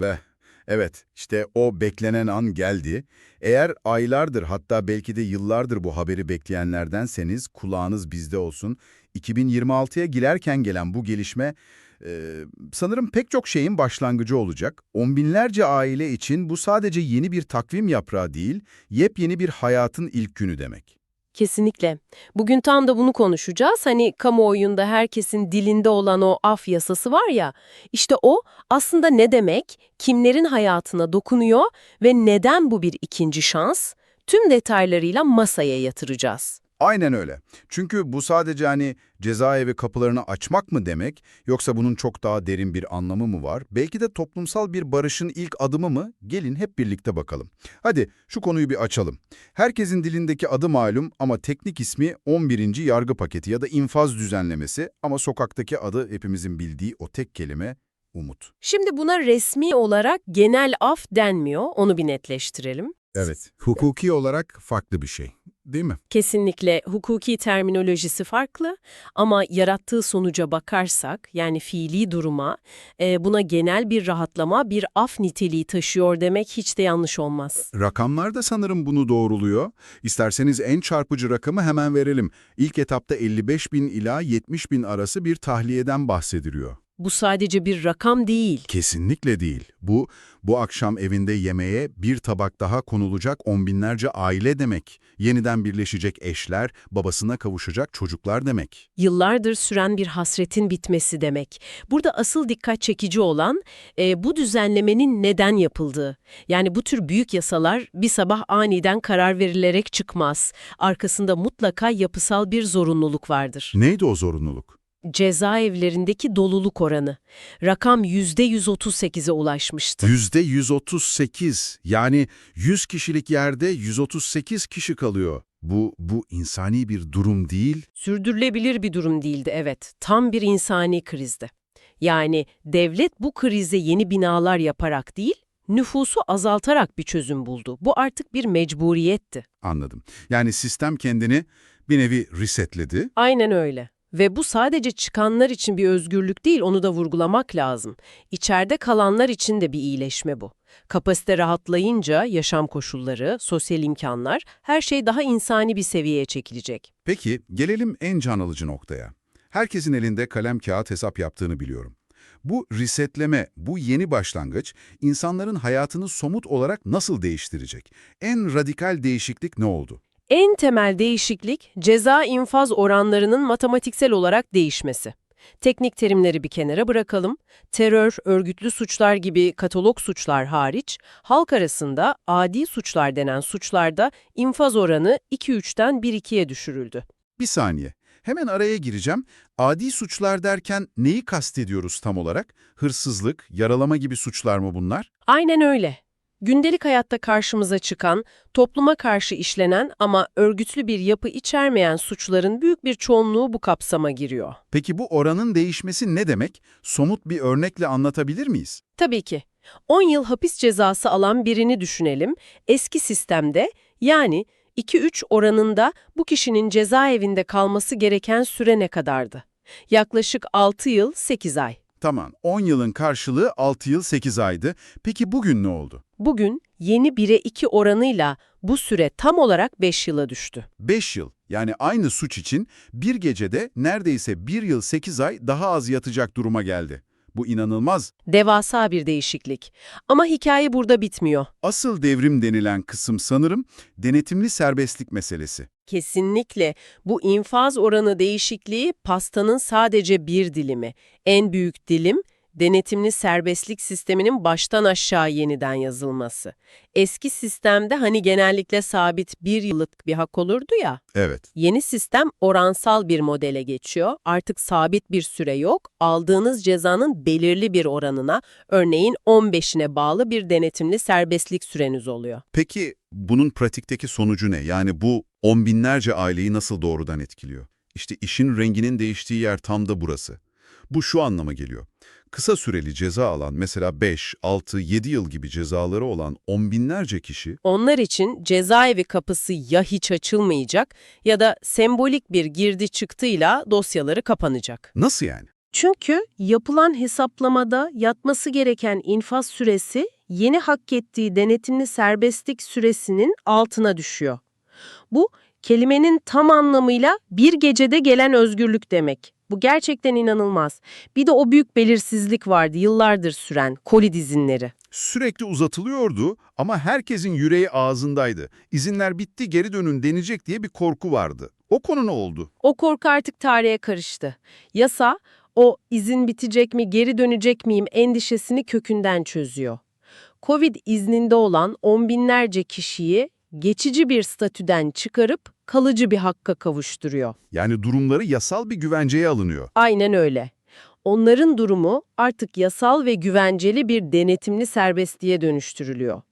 Ve evet işte o beklenen an geldi. Eğer aylardır hatta belki de yıllardır bu haberi bekleyenlerdenseniz kulağınız bizde olsun. 2026'ya girerken gelen bu gelişme e, sanırım pek çok şeyin başlangıcı olacak. On binlerce aile için bu sadece yeni bir takvim yaprağı değil, yepyeni bir hayatın ilk günü demek. Kesinlikle. Bugün tam da bunu konuşacağız. Hani kamuoyunda herkesin dilinde olan o af yasası var ya, işte o aslında ne demek, kimlerin hayatına dokunuyor ve neden bu bir ikinci şans? Tüm detaylarıyla masaya yatıracağız. Aynen öyle. Çünkü bu sadece hani cezaevi kapılarını açmak mı demek, yoksa bunun çok daha derin bir anlamı mı var? Belki de toplumsal bir barışın ilk adımı mı? Gelin hep birlikte bakalım. Hadi şu konuyu bir açalım. Herkesin dilindeki adı malum ama teknik ismi 11. yargı paketi ya da infaz düzenlemesi ama sokaktaki adı hepimizin bildiği o tek kelime umut. Şimdi buna resmi olarak genel af denmiyor, onu bir netleştirelim. Evet, hukuki olarak farklı bir şey, değil mi? Kesinlikle hukuki terminolojisi farklı ama yarattığı sonuca bakarsak yani fiili duruma e, buna genel bir rahatlama, bir af niteliği taşıyor demek hiç de yanlış olmaz. Rakamlar da sanırım bunu doğruluyor. İsterseniz en çarpıcı rakamı hemen verelim. İlk etapta 55 bin ila 70 bin arası bir tahliyeden bahsediliyor. Bu sadece bir rakam değil. Kesinlikle değil. Bu, bu akşam evinde yemeğe bir tabak daha konulacak on binlerce aile demek. Yeniden birleşecek eşler, babasına kavuşacak çocuklar demek. Yıllardır süren bir hasretin bitmesi demek. Burada asıl dikkat çekici olan e, bu düzenlemenin neden yapıldığı. Yani bu tür büyük yasalar bir sabah aniden karar verilerek çıkmaz. Arkasında mutlaka yapısal bir zorunluluk vardır. Neydi o zorunluluk? Cezaevlerindeki doluluk oranı. Rakam %138'e ulaşmıştı. Yüzde 138. Yani 100 kişilik yerde 138 kişi kalıyor. Bu, bu insani bir durum değil. Sürdürülebilir bir durum değildi evet. Tam bir insani krizdi. Yani devlet bu krize yeni binalar yaparak değil, nüfusu azaltarak bir çözüm buldu. Bu artık bir mecburiyetti. Anladım. Yani sistem kendini bir nevi resetledi. Aynen öyle. Ve bu sadece çıkanlar için bir özgürlük değil, onu da vurgulamak lazım. İçeride kalanlar için de bir iyileşme bu. Kapasite rahatlayınca yaşam koşulları, sosyal imkanlar, her şey daha insani bir seviyeye çekilecek. Peki gelelim en can alıcı noktaya. Herkesin elinde kalem kağıt hesap yaptığını biliyorum. Bu resetleme, bu yeni başlangıç insanların hayatını somut olarak nasıl değiştirecek? En radikal değişiklik ne oldu? En temel değişiklik ceza infaz oranlarının matematiksel olarak değişmesi. Teknik terimleri bir kenara bırakalım. Terör, örgütlü suçlar gibi katalog suçlar hariç, halk arasında adi suçlar denen suçlarda infaz oranı 2-3'ten 1-2'ye düşürüldü. Bir saniye. Hemen araya gireceğim. Adi suçlar derken neyi kastediyoruz tam olarak? Hırsızlık, yaralama gibi suçlar mı bunlar? Aynen öyle. Gündelik hayatta karşımıza çıkan, topluma karşı işlenen ama örgütlü bir yapı içermeyen suçların büyük bir çoğunluğu bu kapsama giriyor. Peki bu oranın değişmesi ne demek? Somut bir örnekle anlatabilir miyiz? Tabii ki. 10 yıl hapis cezası alan birini düşünelim. Eski sistemde yani 2-3 oranında bu kişinin cezaevinde kalması gereken süre ne kadardı? Yaklaşık 6 yıl 8 ay. Tamam, 10 yılın karşılığı 6 yıl 8 aydı. Peki bugün ne oldu? Bugün yeni 1'e 2 oranıyla bu süre tam olarak 5 yıla düştü. 5 yıl. Yani aynı suç için bir gecede neredeyse 1 yıl 8 ay daha az yatacak duruma geldi. Bu inanılmaz. Devasa bir değişiklik. Ama hikaye burada bitmiyor. Asıl devrim denilen kısım sanırım denetimli serbestlik meselesi. Kesinlikle bu infaz oranı değişikliği pastanın sadece bir dilimi. En büyük dilim denetimli serbestlik sisteminin baştan aşağı yeniden yazılması. Eski sistemde hani genellikle sabit bir yıllık bir hak olurdu ya. Evet. Yeni sistem oransal bir modele geçiyor. Artık sabit bir süre yok. Aldığınız cezanın belirli bir oranına, örneğin 15'ine bağlı bir denetimli serbestlik süreniz oluyor. Peki bunun pratikteki sonucu ne? Yani bu on binlerce aileyi nasıl doğrudan etkiliyor? İşte işin renginin değiştiği yer tam da burası. Bu şu anlama geliyor. Kısa süreli ceza alan mesela 5, 6, 7 yıl gibi cezaları olan on binlerce kişi Onlar için cezaevi kapısı ya hiç açılmayacak ya da sembolik bir girdi çıktıyla dosyaları kapanacak. nasıl yani? Çünkü yapılan hesaplamada yatması gereken infaz süresi yeni hak ettiği denetimli serbestlik süresinin altına düşüyor. Bu kelimenin tam anlamıyla bir gecede gelen özgürlük demek. Bu gerçekten inanılmaz. Bir de o büyük belirsizlik vardı yıllardır süren koli dizinleri. Sürekli uzatılıyordu ama herkesin yüreği ağzındaydı. İzinler bitti geri dönün denecek diye bir korku vardı. O konu ne oldu? O korku artık tarihe karıştı. Yasa o izin bitecek mi, geri dönecek miyim endişesini kökünden çözüyor. Covid izninde olan on binlerce kişiyi geçici bir statüden çıkarıp kalıcı bir hakka kavuşturuyor. Yani durumları yasal bir güvenceye alınıyor. Aynen öyle. Onların durumu artık yasal ve güvenceli bir denetimli serbestliğe dönüştürülüyor.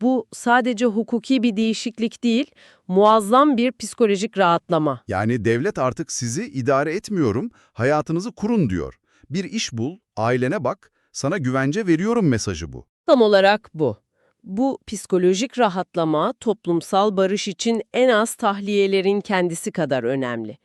Bu sadece hukuki bir değişiklik değil, muazzam bir psikolojik rahatlama. Yani devlet artık sizi idare etmiyorum, hayatınızı kurun diyor. Bir iş bul, ailene bak, sana güvence veriyorum mesajı bu. Tam olarak bu. Bu psikolojik rahatlama toplumsal barış için en az tahliyelerin kendisi kadar önemli.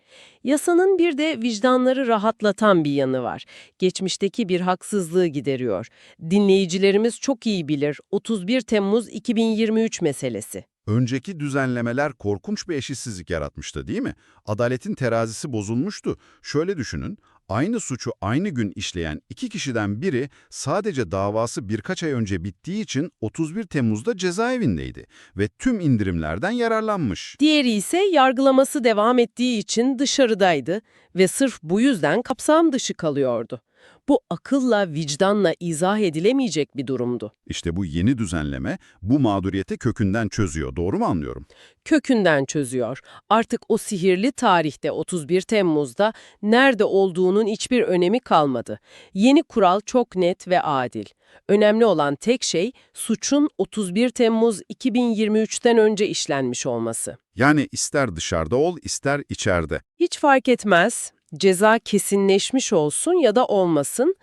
Yasanın bir de vicdanları rahatlatan bir yanı var. Geçmişteki bir haksızlığı gideriyor. Dinleyicilerimiz çok iyi bilir 31 Temmuz 2023 meselesi. Önceki düzenlemeler korkunç bir eşitsizlik yaratmıştı değil mi? Adaletin terazisi bozulmuştu. Şöyle düşünün, aynı suçu aynı gün işleyen iki kişiden biri sadece davası birkaç ay önce bittiği için 31 Temmuz'da cezaevindeydi ve tüm indirimlerden yararlanmış. Diğeri ise yargılaması devam ettiği için dışarıdaydı ve sırf bu yüzden kapsam dışı kalıyordu. Bu akılla, vicdanla izah edilemeyecek bir durumdu. İşte bu yeni düzenleme bu mağduriyeti kökünden çözüyor, doğru mu anlıyorum? Kökünden çözüyor. Artık o sihirli tarihte 31 Temmuz'da nerede olduğunun hiçbir önemi kalmadı. Yeni kural çok net ve adil. Önemli olan tek şey suçun 31 Temmuz 2023'ten önce işlenmiş olması. Yani ister dışarıda ol, ister içeride. Hiç fark etmez. Ceza kesinleşmiş olsun ya da olmasın.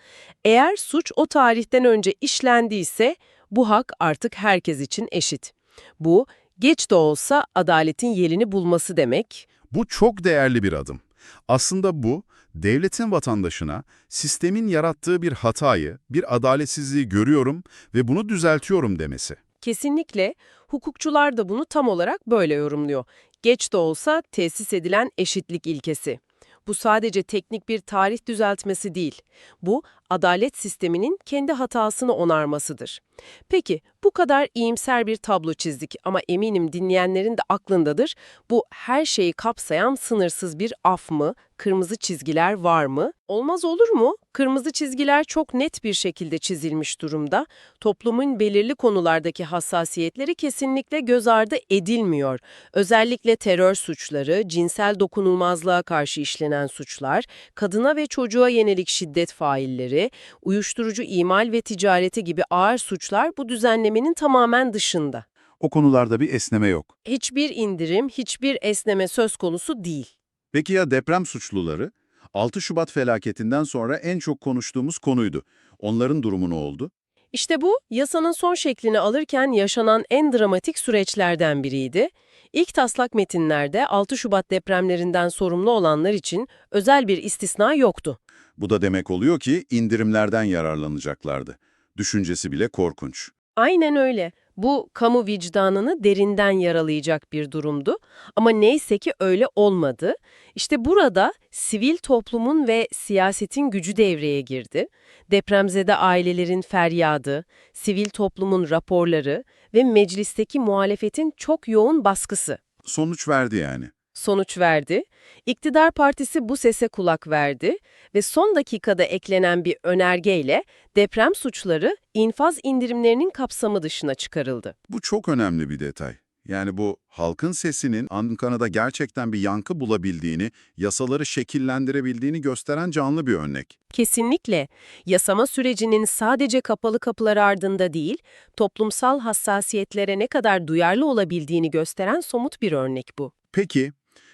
Eğer suç o tarihten önce işlendiyse bu hak artık herkes için eşit. Bu geç de olsa adaletin yerini bulması demek. Bu çok değerli bir adım. Aslında bu, devletin vatandaşına sistemin yarattığı bir hatayı, bir adaletsizliği görüyorum ve bunu düzeltiyorum demesi. Kesinlikle hukukçular da bunu tam olarak böyle yorumluyor. Geç de olsa tesis edilen eşitlik ilkesi. Bu sadece teknik bir tarih düzeltmesi değil. Bu, adalet sisteminin kendi hatasını onarmasıdır. Peki, bu kadar iyimser bir tablo çizdik ama eminim dinleyenlerin de aklındadır. Bu her şeyi kapsayan sınırsız bir af mı? Kırmızı çizgiler var mı? Olmaz olur mu? Kırmızı çizgiler çok net bir şekilde çizilmiş durumda. Toplumun belirli konulardaki hassasiyetleri kesinlikle göz ardı edilmiyor. Özellikle terör suçları, cinsel dokunulmazlığa karşı işlenen suçlar, kadına ve çocuğa yönelik şiddet failleri, uyuşturucu imal ve ticareti gibi ağır suçlar bu düzenlemenin tamamen dışında. O konularda bir esneme yok. Hiçbir indirim, hiçbir esneme söz konusu değil. Peki ya deprem suçluları? 6 Şubat felaketinden sonra en çok konuştuğumuz konuydu. Onların durumu ne oldu? İşte bu, yasanın son şeklini alırken yaşanan en dramatik süreçlerden biriydi. İlk taslak metinlerde 6 Şubat depremlerinden sorumlu olanlar için özel bir istisna yoktu. Bu da demek oluyor ki indirimlerden yararlanacaklardı. Düşüncesi bile korkunç. Aynen öyle. Bu kamu vicdanını derinden yaralayacak bir durumdu. Ama neyse ki öyle olmadı. İşte burada sivil toplumun ve siyasetin gücü devreye girdi. Depremzede ailelerin feryadı, sivil toplumun raporları ve meclisteki muhalefetin çok yoğun baskısı Sonuç verdi yani. Sonuç verdi. İktidar partisi bu sese kulak verdi ve son dakikada eklenen bir önergeyle deprem suçları infaz indirimlerinin kapsamı dışına çıkarıldı. Bu çok önemli bir detay. Yani bu halkın sesinin Ankara'da gerçekten bir yankı bulabildiğini, yasaları şekillendirebildiğini gösteren canlı bir örnek. Kesinlikle yasama sürecinin sadece kapalı kapılar ardında değil, toplumsal hassasiyetlere ne kadar duyarlı olabildiğini gösteren somut bir örnek bu. Peki,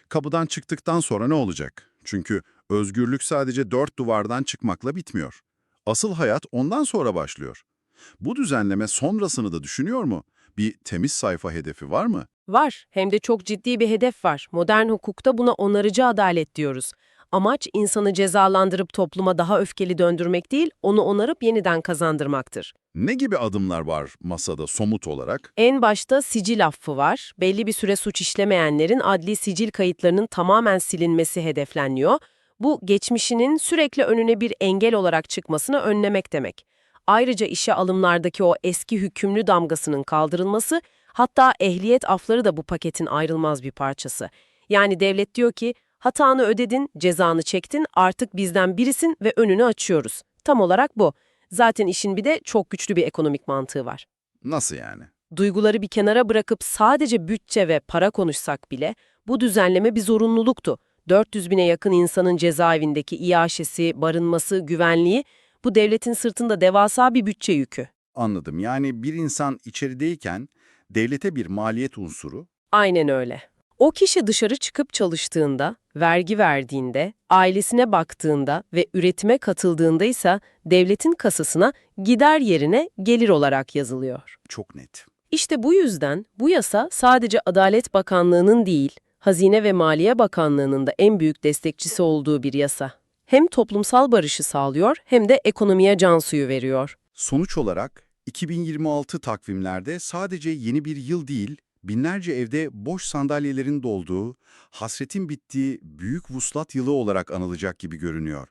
kapıdan çıktıktan sonra ne olacak? Çünkü özgürlük sadece dört duvardan çıkmakla bitmiyor. Asıl hayat ondan sonra başlıyor. Bu düzenleme sonrasını da düşünüyor mu? Bir temiz sayfa hedefi var mı? Var, hem de çok ciddi bir hedef var. Modern hukukta buna onarıcı adalet diyoruz. Amaç insanı cezalandırıp topluma daha öfkeli döndürmek değil, onu onarıp yeniden kazandırmaktır. Ne gibi adımlar var masada somut olarak? En başta sicil affı var. Belli bir süre suç işlemeyenlerin adli sicil kayıtlarının tamamen silinmesi hedefleniyor. Bu geçmişinin sürekli önüne bir engel olarak çıkmasını önlemek demek. Ayrıca işe alımlardaki o eski hükümlü damgasının kaldırılması, hatta ehliyet afları da bu paketin ayrılmaz bir parçası. Yani devlet diyor ki, hatanı ödedin, cezanı çektin, artık bizden birisin ve önünü açıyoruz. Tam olarak bu. Zaten işin bir de çok güçlü bir ekonomik mantığı var Nasıl yani? duyguları bir kenara bırakıp sadece bütçe ve para konuşsak bile bu düzenleme bir zorunluluktu. 400 bine yakın insanın cezaevindeki iaşesi, barınması, güvenliği bu devletin sırtında devasa bir bütçe yükü. Anladım. Yani bir insan içerideyken devlete bir maliyet unsuru, Aynen öyle. O kişi dışarı çıkıp çalıştığında, vergi verdiğinde, ailesine baktığında ve üretime katıldığında ise devletin kasasına gider yerine gelir olarak yazılıyor. çok net. İşte bu yüzden bu yasa sadece Adalet Bakanlığı'nın değil, Hazine ve Maliye Bakanlığı'nın da en büyük destekçisi olduğu bir yasa. Hem toplumsal barışı sağlıyor hem de ekonomiye can suyu veriyor. Sonuç olarak 2026 takvimlerde sadece yeni bir yıl değil, binlerce evde boş sandalyelerin dolduğu, hasretin bittiği büyük vuslat yılı olarak anılacak gibi görünüyor.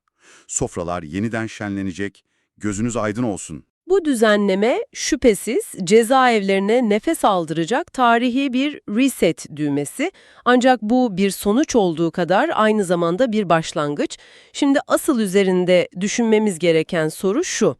Sofralar yeniden şenlenecek, gözünüz aydın olsun. Bu düzenleme şüphesiz cezaevlerine nefes aldıracak tarihi bir reset düğmesi. Ancak bu bir sonuç olduğu kadar aynı zamanda bir başlangıç. Şimdi asıl üzerinde düşünmemiz gereken soru şu.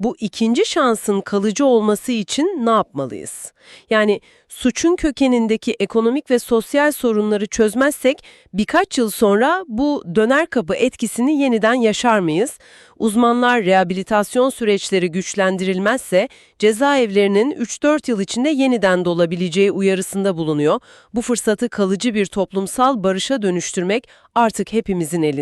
Bu ikinci şansın kalıcı olması için ne yapmalıyız? Yani suçun kökenindeki ekonomik ve sosyal sorunları çözmezsek birkaç yıl sonra bu döner kapı etkisini yeniden yaşar mıyız? Uzmanlar rehabilitasyon süreçleri güçlendirilmezse cezaevlerinin 3-4 yıl içinde yeniden dolabileceği uyarısında bulunuyor. Bu fırsatı kalıcı bir toplumsal barışa dönüştürmek artık hepimizin elinde.